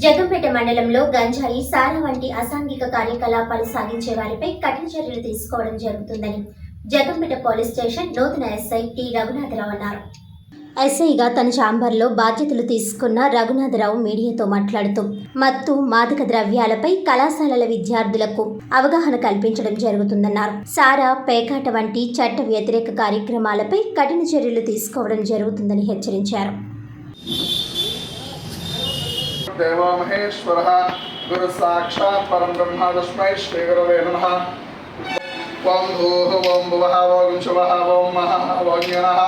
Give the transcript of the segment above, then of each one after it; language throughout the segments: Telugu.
జగంపేట మండలంలో గంజాయి సారా వంటి అసాంఘిక కార్యకలాపాలు సాగించే వారిపై కఠిన చర్యలు తీసుకోవడం జరుగుతుందని జగంపేట పోలీస్ స్టేషన్ నూతన ఎస్ఐ టి రఘునాథరావు అన్నారు. ఎస్ఐగా తన ఛాంబర్లో బాధ్యతలు తీసుకున్న రఘునాథరావు మీడియాతో మాట్లాడుతూ మత్తు మాదక ద్రవ్యాలపై కళాశాలల విద్యార్థులకు అవగాహన కల్పించడం జరుగుతుందన్నారు. సారా పేకాట వంటి చట్ట వ్యతిరేక కార్యక్రమాలపై కఠిన చర్యలు తీసుకోవడం జరుగుతుందని హెచ్చరించారు. देवो महेश्वरः गुरुसाक्षात् परं ब्रह्म तस्मै श्रीगुरवे नमः। ॐ भूः ॐ भुवः ॐ शुभः ॐ महः ॐ यणः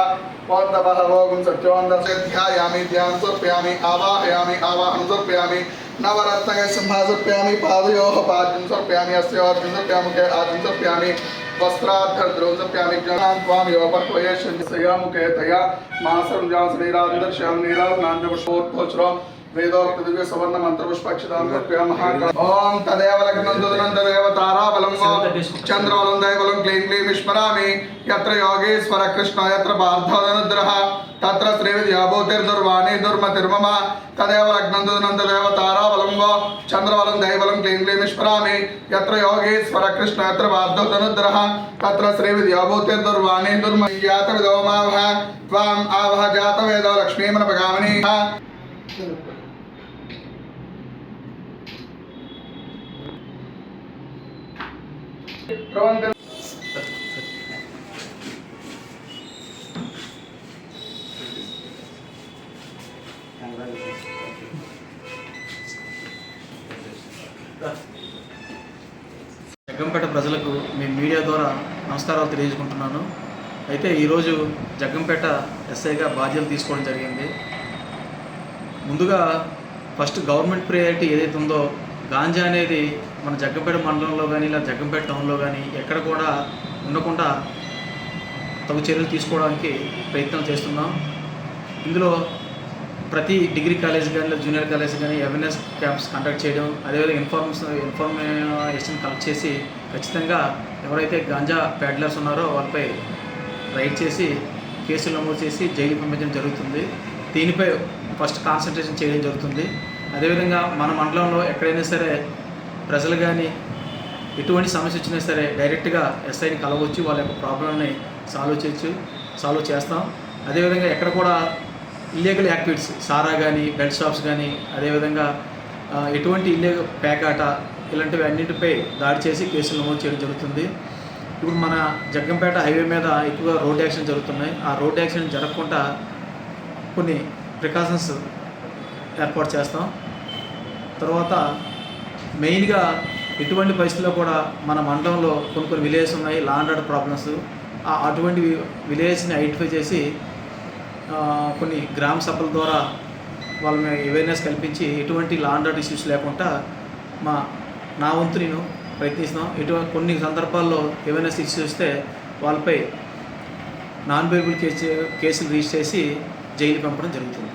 ॐ तपः ॐ सत्योन्दसे ध्यायामि ध्यां सर्पयामि आवाहयामि, आवाहनं सर्पयामि नवरत्नगे सिंहः सर्पयामि पाद्यं सर्पयामि अस्य आद्यं सर्पयामि के आद्यं सर्पयामि वस्त्राद्धर्द्रौजप्यामि जनान् मुखे तया मासं जासनीराजदर्शयामि नीराजनाञ्जपुष्पोत्पोचरो వేదోక్త దివ్య సువర్ణ మంత్రపుష్పక్షితాంధ్రప్రియ మహాకాళ ఓం తదేవ లగ్నం తుదనంతరేవ తారాబలం చంద్రబలం దైవలం క్లీం క్లీం విస్మరామి యత్ర యోగేశ్వర కృష్ణ యత్ర పార్థధనుద్రః తత్ర శ్రీవిద్యాభూతిర్దుర్వాణి దుర్మతిర్మమ తదేవ లగ్నం తుదనంతరేవ తారాబలం వో చంద్రబలం దైవలం క్లీం క్లీం విస్మరామి యత్ర యోగేశ్వర కృష్ణ యత్ర పార్థధనుద్రః తత్ర శ్రీవిద్యాభూతిర్దుర్వాణి దుర్మ జాత విదోమావహ త్వాం ఆవహ జాత వేదో లక్ష్మీమన భగామిని జగ్గంపేట ప్రజలకు మీ మీడియా ద్వారా నమస్కారాలు తెలియజేసుకుంటున్నాను. అయితే ఈరోజు జగ్గంపేట ఎస్ఐగా బాధ్యతలు తీసుకోవడం జరిగింది. ముందుగా ఫస్ట్ గవర్నమెంట్ ప్రయారిటీ ఏదైతే ఉందో గాంజా అనేది మన జగ్గంపేట మండలంలో కానీ ఇలా జగ్గంపేట టౌన్లో కానీ ఎక్కడ కూడా ఉండకుండా తగు చర్యలు తీసుకోవడానికి ప్రయత్నం చేస్తున్నాం. ఇందులో ప్రతి డిగ్రీ కాలేజ్ కానీ జూనియర్ కాలేజ్ కానీ అవేర్నెస్ క్యాంప్స్ కండక్ట్ చేయడం అదేవిధంగా ఇన్ఫార్మేషన్ ఇన్ఫర్మేషన్ కలెక్ట్ చేసి ఖచ్చితంగా ఎవరైతే గాంజా ప్యాడ్లర్స్ ఉన్నారో వాళ్ళపై రైడ్ చేసి కేసులు నమోదు చేసి జైలు పంపించడం జరుగుతుంది. దీనిపై ఫస్ట్ కాన్సన్ట్రేషన్ చేయడం జరుగుతుంది. అదేవిధంగా మన మండలంలో ఎక్కడైనా సరే ప్రజలు కానీ ఎటువంటి సమస్య వచ్చినా సరే డైరెక్ట్గా ఎస్ఐని కలవచ్చు వాళ్ళ యొక్క ప్రాబ్లమ్ని సాల్వ్ చేయొచ్చు సాల్వ్ చేస్తాం. అదేవిధంగా ఎక్కడ కూడా ఇల్లీగల్ యాక్టివిటీస్ సారా కానీ బెడ్ షాప్స్ కానీ అదేవిధంగా ఎటువంటి ఇల్లీగల్ పేకాట ఇలాంటివి అన్నింటిపై దాడి చేసి కేసులు నమోదు చేయడం జరుగుతుంది. ఇప్పుడు మన జగ్గంపేట హైవే మీద ఎక్కువగా రోడ్ యాక్సిడెంట్ జరుగుతున్నాయి. ఆ రోడ్ యాక్సిడెంట్ జరగకుండా కొన్ని ప్రికాషన్స్ ఏర్పాటు చేస్తాం. తర్వాత మెయిన్గా ఎటువంటి పరిస్థితుల్లో కూడా మన మండలంలో కొన్ని కొన్ని విలేజెస్ ఉన్నాయి లా ఆర్డర్ ప్రాబ్లమ్స్ ఆ అటువంటి విలేజెస్ని ఐడెంటిఫై చేసి కొన్ని గ్రామ సభల ద్వారా వాళ్ళని అవేర్నెస్ కల్పించి ఎటువంటి లాండ్ ఆర్డర్ ఇష్యూస్ లేకుండా మా నా వంతు నేను ప్రయత్నిస్తున్నాం. ఎటువంటి కొన్ని సందర్భాల్లో అవేర్నెస్ ఇష్యూస్ వస్తే వాళ్ళపై నాన్ బేబుల్ కేసు కేసులు రిజిస్టర్ చేసి జైలు పంపడం జరుగుతుంది.